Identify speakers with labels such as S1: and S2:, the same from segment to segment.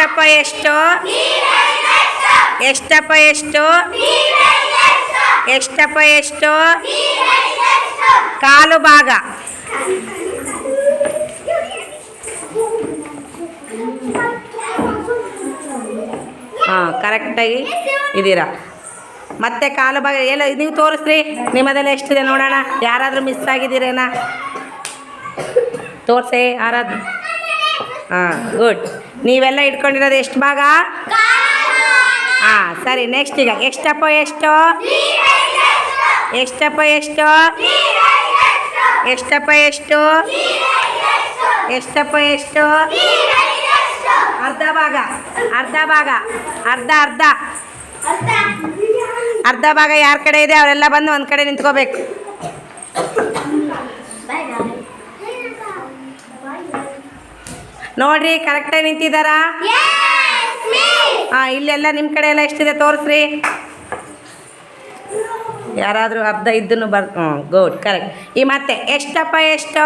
S1: ಎಷ್ಟಪ್ಪ ಎಷ್ಟು? ಎಷ್ಟಪ್ಪ ಎಷ್ಟು? ಎಷ್ಟಪ್ಪ ಎಷ್ಟು? ಕಾಲು ಭಾಗ. ಹಾಂ, ಕರೆಕ್ಟಾಗಿ ಇದ್ದೀರಾ? ಮತ್ತೆ ಕಾಲು ಭಾಗ ಎಲ್ಲ ನೀವು ತೋರಿಸ್ರಿ. ನಿಮ್ಮದೆಲ್ಲ ಎಷ್ಟಿದೆ ನೋಡೋಣ. ಯಾರಾದರೂ ಮಿಸ್ ಆಗಿದ್ದೀರೇನಾ? ತೋರಿಸಿ, ಯಾರಾದ್ರು? ಹಾಂ ಗುಡ್ ನೀವೆಲ್ಲ ಇಟ್ಕೊಂಡಿರೋದು ಎಷ್ಟು ಭಾಗ? ಹಾಂ ಸರಿ ನೆಕ್ಸ್ಟ್ ಈಗ. ಎಷ್ಟಪ್ಪ ಎಷ್ಟು? ಎಷ್ಟಪ್ಪ ಎಷ್ಟು? ಎಷ್ಟಪ್ಪ ಎಷ್ಟು? ಎಷ್ಟಪ್ಪ ಎಷ್ಟು? ಅರ್ಧ ಭಾಗ. ಅರ್ಧ ಭಾಗ. ಅರ್ಧ. ಅರ್ಧ. ಅರ್ಧ ಭಾಗ ಯಾರ ಕಡೆ ಇದೆ? ಅವರೆಲ್ಲ ಬಂದು ಒಂದು ಕಡೆ ನಿಂತ್ಕೋಬೇಕು. ನೋಡ್ರಿ ಕರೆಕ್ಟಾಗಿ ನಿಂತಿದ್ದಾರಾ? ಹಾಂ ಇಲ್ಲೆಲ್ಲ ನಿಮ್ಮ ಕಡೆ ಎಲ್ಲ ಎಷ್ಟಿದೆ ತೋರಿಸ್ರಿ. ಯಾರಾದರೂ ಅರ್ಧ ಇದ್ದನ್ನು ಬರ್ ಹ್ಞೂ ಗುಡ್ ಕರೆಕ್ಟ್ ಈ ಮತ್ತೆ ಎಷ್ಟಪ್ಪ ಎಷ್ಟು?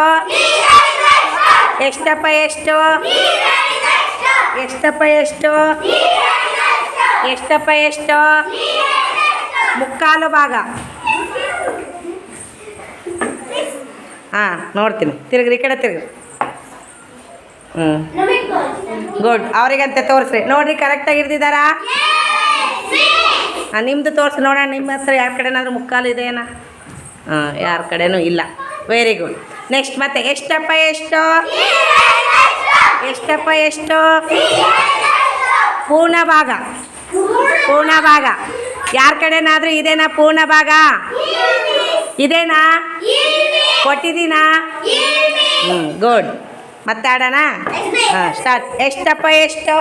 S1: ಎಷ್ಟಪ್ಪ ಎಷ್ಟು? ಎಷ್ಟಪ್ಪ ಎಷ್ಟು? ಎಷ್ಟಪ್ಪ ಎಷ್ಟು? ಮುಕ್ಕಾಲು ಭಾಗ. ಹಾಂ ನೋಡ್ತೀನಿ. ತಿರುಗ್ರಿ ಈ ಕಡೆ ತಿರುಗ್ರಿ ಹ್ಞೂ ಗುಡ್ ಅವರಿಗಂತೆ ತೋರಿಸ್ರಿ. ನೋಡ್ರಿ ಕರೆಕ್ಟಾಗಿ ಹಿಡ್ದಿದ್ದಾರಾ? ಹಾಂ ನಿಮ್ಮದು ತೋರಿಸಿ ನೋಡೋಣ ನಿಮ್ಮ ಹತ್ರ ಯಾರ ಕಡೆನಾದ್ರೂ ಮುಕ್ಕಾಲು ಇದೆಯಾ ಹಾಂ ಯಾರ ಕಡೆನೂ ಇಲ್ಲ. ವೆರಿ ಗುಡ್ ನೆಕ್ಸ್ಟ್ ಮತ್ತೆ ಎಷ್ಟಪ್ಪ ಎಷ್ಟು? ಎಷ್ಟಪ್ಪ ಎಷ್ಟು? ಪೂರ್ಣ ಭಾಗ ಪೂರ್ಣ ಭಾಗ ಯಾರ ಕಡೆನಾದರೂ ಇದೇನಾ ಪೂರ್ಣ ಭಾಗ ಇದೇನಾ? ಕೊಟ್ಟಿದ್ದೀನಾ? ಹ್ಞೂ ಗುಡ್ ಮತ್ತೆ ಆಡೋಣ ಹಾಂ ಸ್ಟಾರ್ಟ್ ಎಷ್ಟಪ್ಪ ಎಷ್ಟು?